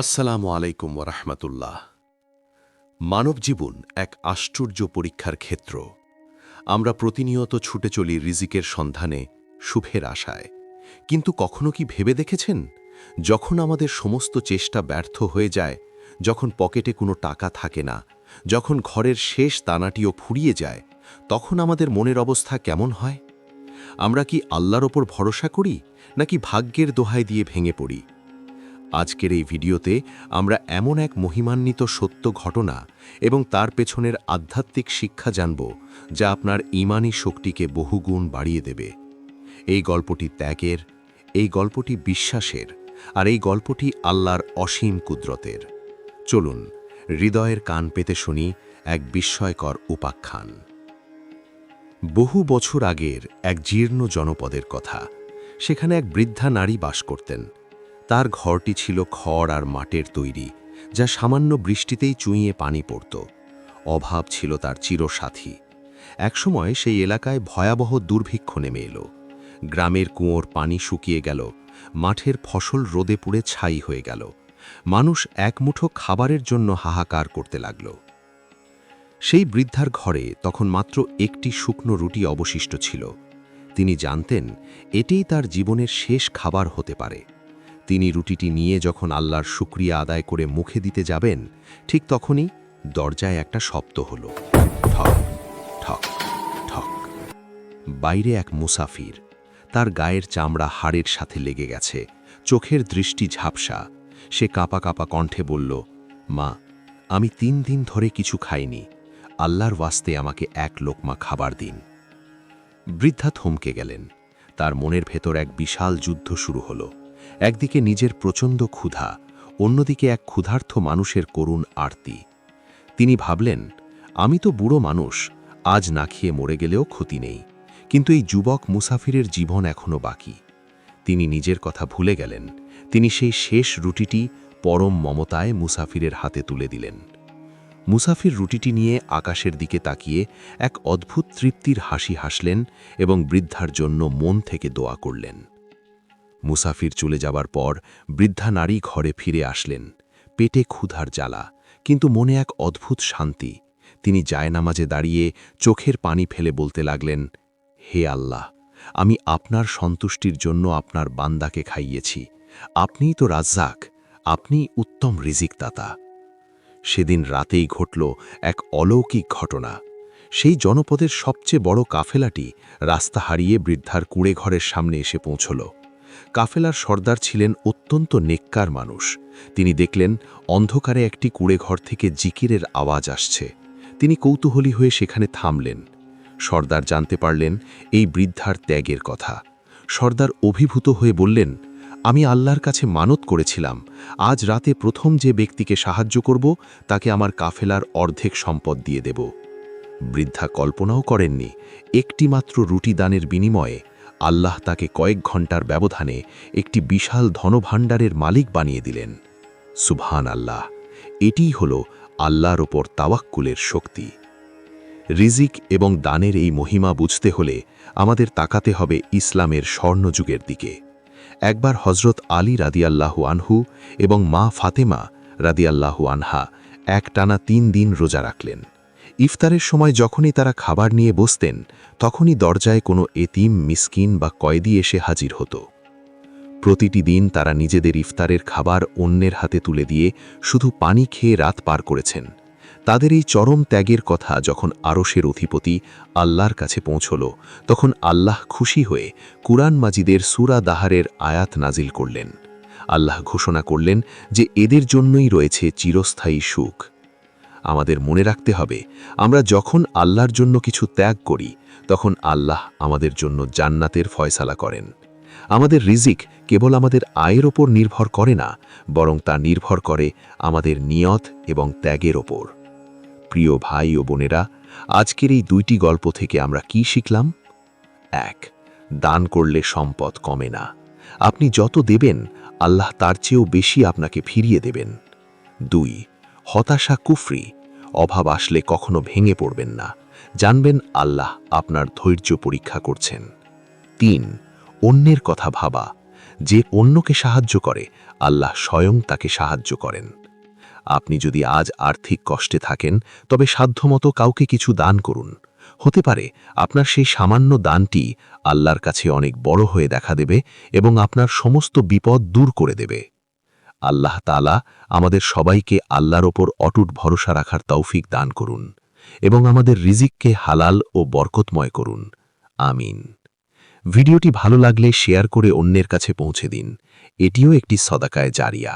আসসালামু আলাইকুম ওরহমতুল্লাহ মানব জীবন এক আশ্চর্য পরীক্ষার ক্ষেত্র। আমরা প্রতিনিয়ত ছুটে চলি রিজিকের সন্ধানে, শুভের আশায়। কিন্তু কখনো কি ভেবে দেখেছেন? যখন আমাদের সমস্ত চেষ্টা ব্যর্থ হয়ে যায়, যখন পকেটে কোনো টাকা থাকে না, যখন ঘরের শেষ দানাটিও ফুরিয়ে যায়, তখন আমাদের মনের অবস্থা কেমন হয়? আমরা কি আল্লাহর ওপর ভরসা করি, নাকি ভাগ্যের দোহাই দিয়ে ভেঙে পড়ি? আজকের এই ভিডিওতে আমরা এমন এক মহিমান্বিত সত্য ঘটনা এবং তার পেছনের আধ্যাত্মিক শিক্ষা জানব যা আপনার ইমানি শক্তিকে বহুগুণ বাড়িয়ে দেবে। এই গল্পটি ত্যাগের, এই গল্পটি বিশ্বাসের, আর এই গল্পটি আল্লাহর অসীম কুদরতের। চলুন, হৃদয়ের কান পেতে শুনি এক বিস্ময়কর উপাখ্যান। বহু বছর আগের এক জীর্ণ জনপদের কথা, সেখানে এক বৃদ্ধা নারী বাস করতেন। তার ঘরটি ছিল খড় আর মাটির তৈরি, যা সামান্য বৃষ্টিতেই চুইয়ে পানি পড়ত। অভাব ছিল তার চিরসাথী। একসময় সেই এলাকায় ভয়াবহ দুর্ভিক্ষ নেমে এলো। গ্রামের কুঁয়োর পানি শুকিয়ে গেল, মাঠের ফসল রোদে পুড়ে ছাই হয়ে গেল। মানুষ এক মুঠো খাবারের জন্য হাহাকার করতে লাগল। সেই বৃদ্ধার ঘরে তখন মাত্র একটি শুকনো রুটি অবশিষ্ট ছিল। তিনি জানতেন, এটাই তার জীবনের শেষ খাবার হতে পারে। তিনি রুটিটি নিয়ে যখন আল্লাহর শুক্রিয়া আদায় করে মুখে দিতে যাবেন, ঠিক তখনই দরজায় একটা শব্দ হল। ঠক ঠক ঠক। বাইরে এক মুসাফির, তার গায়ের চামড়া হাড়ের সাথে লেগে গেছে, চোখের দৃষ্টি ঝাপসা। সে কাঁপা কাঁপা কণ্ঠে বলল, মা, আমি তিন দিন ধরে কিছু খাইনি। আল্লাহর ওয়াস্তে আমাকে এক লোকমা খাবার দিন। বৃদ্ধা থমকে গেলেন। তার মনের ভেতর এক বিশাল যুদ্ধ শুরু হলো। একদিকে নিজের প্রচণ্ড ক্ষুধা, অন্যদিকে এক ক্ষুধার্থ মানুষের করুণ আরতি। তিনি ভাবলেন, আমি তো বুড়ো মানুষ, আজ না খেয়ে মরে গেলেও ক্ষতি নেই, কিন্তু এই যুবক মুসাফিরের জীবন এখনও বাকি। তিনি নিজের কথা ভুলে গেলেন। তিনি সেই শেষ রুটিটি পরম মমতায় মুসাফিরের হাতে তুলে দিলেন। মুসাফির রুটিটি নিয়ে আকাশের দিকে তাকিয়ে এক অদ্ভুত তৃপ্তির হাসি হাসলেন এবং বৃদ্ধার জন্য মন থেকে দোয়া করলেন। মুসাফির চলে যাবার পর বৃদ্ধা নারী ঘরে ফিরে আসলেন, পেটে ক্ষুধার জ্বালা, কিন্তু মনে এক অদ্ভুত শান্তি। তিনি জায়নামাজে দাঁড়িয়ে চোখের পানি ফেলে বলতে লাগলেন, হে আল্লাহ, আমি আপনার সন্তুষ্টির জন্য আপনার বান্দাকে খাইয়েছি। আপনিই তো রাজ্জাক, আপনিই উত্তম রিজিকদাতা। সেদিন রাতেই ঘটল এক অলৌকিক ঘটনা। সেই জনপদের সবচেয়ে বড় কাফেলাটি রাস্তা হারিয়ে বৃদ্ধার কুড়ে ঘরের সামনে এসে পৌঁছল। কাফেলার সর্দার ছিলেন অত্যন্ত নেককার মানুষ। তিনি দেখলেন অন্ধকারে একটি কুড়ে ঘর থেকে জিকিরের আওয়াজ আসছে। তিনি কৌতূহলী হয়ে সেখানে থামলেন। সর্দার জানতে পারলেন এই বৃদ্ধার ত্যাগের কথা। সর্দার অভিভূত হয়ে বললেন, আমি আল্লাহর কাছে মানত করেছিলাম। আজ রাতে প্রথম যে ব্যক্তিকে সাহায্য করব, তাকে আমার কাফেলার অর্ধেক সম্পদ দিয়ে দেব। বৃদ্ধা কল্পনাও করেননি। একটিমাত্র রুটি দানের বিনিময়ে আল্লাহ তাকে কয়েক ঘণ্টার ব্যবধানে একটি বিশাল ধনভাণ্ডারের মালিক বানিয়ে দিলেন। সুবহান আল্লাহ এটিই হল আল্লাহর ওপর তাওয়াক্কুলের শক্তি। রিজিক এবং দানের এই মহিমা বুঝতে হলে আমাদের তাকাতে হবে ইসলামের স্বর্ণযুগের দিকে। একবার হজরত আলী রাদিয়াল্লাহু আনহু এবং মা ফাতেমা রাদিয়াল্লাহু আনহা এক টানা তিন দিন রোজা রাখলেন। ইফতারের সময় যখনই তারা খাবার নিয়ে বসতেন, তখনই দরজায় কোনো এতিম, মিসকিন বা কয়েদি এসে হাজির হতো। প্রতিটি দিন তারা নিজেদের ইফতারের খাবার অন্যের হাতে তুলে দিয়ে শুধু পানি খেয়ে রাত পার করেছেন। তাদের এই চরম ত্যাগের কথা যখন আরশের অধিপতি আল্লাহর কাছে পৌঁছল, তখন আল্লাহ খুশি হয়ে কুরআন মাজিদের সুরা দাহারের আয়াত নাজিল করলেন। আল্লাহ ঘোষণা করলেন যে এদের জন্যই রয়েছে চিরস্থায়ী সুখ। আমাদের মনে রাখতে হবে। আমরা যখন আল্লাহর জন্য কিছু ত্যাগ করি, তখন আল্লাহ আমাদের জন্য জান্নাতের ফয়সালা করেন। আমাদের রিজিক কেবল আমাদের আয়ের ওপর নির্ভর করে না, বরং তা নির্ভর করে আমাদের নিয়ত এবং ত্যাগের ওপর। প্রিয় ভাই ও বোনেরা, আজকের এই দুইটি গল্প থেকে আমরা কি শিখলাম? এক, দান করলে সম্পদ কমে না। আপনি যত দেবেন, আল্লাহ তার চেয়েও বেশি আপনাকে ফিরিয়ে দেবেন। দুই হতাশা কুফরি, অভাব আসলে কখনো ভেঙে পড়বেন না। জানবেন আল্লাহ আপনার ধৈর্য পরীক্ষা করছেন। তিন, অন্যের কথা ভাবা। যে অন্যকে সাহায্য করে, আল্লাহ স্বয়ং তাকে সাহায্য করেন। আপনি যদি আজ আর্থিক কষ্টে থাকেন, তবে সাধ্যমতো কাউকে কিছু দান করুন। হতে পারে, আপনার সেই সামান্য দানটি আল্লাহর কাছে অনেক বড় হয়ে দেখা দেবে এবং আপনার সমস্ত বিপদ দূর করে দেবে। আল্লাহ তালা আমাদের সবাইকে আল্লাহর ওপর অটুট ভরসা রাখার তৌফিক দান করুন এবং আমাদের রিজিককে হালাল ও বরকতময় করুন। আমিন। ভিডিওটি ভালো লাগলে শেয়ার করে অন্যের কাছে পৌঁছে দিন। এটিও একটি সদাকায় জারিয়া।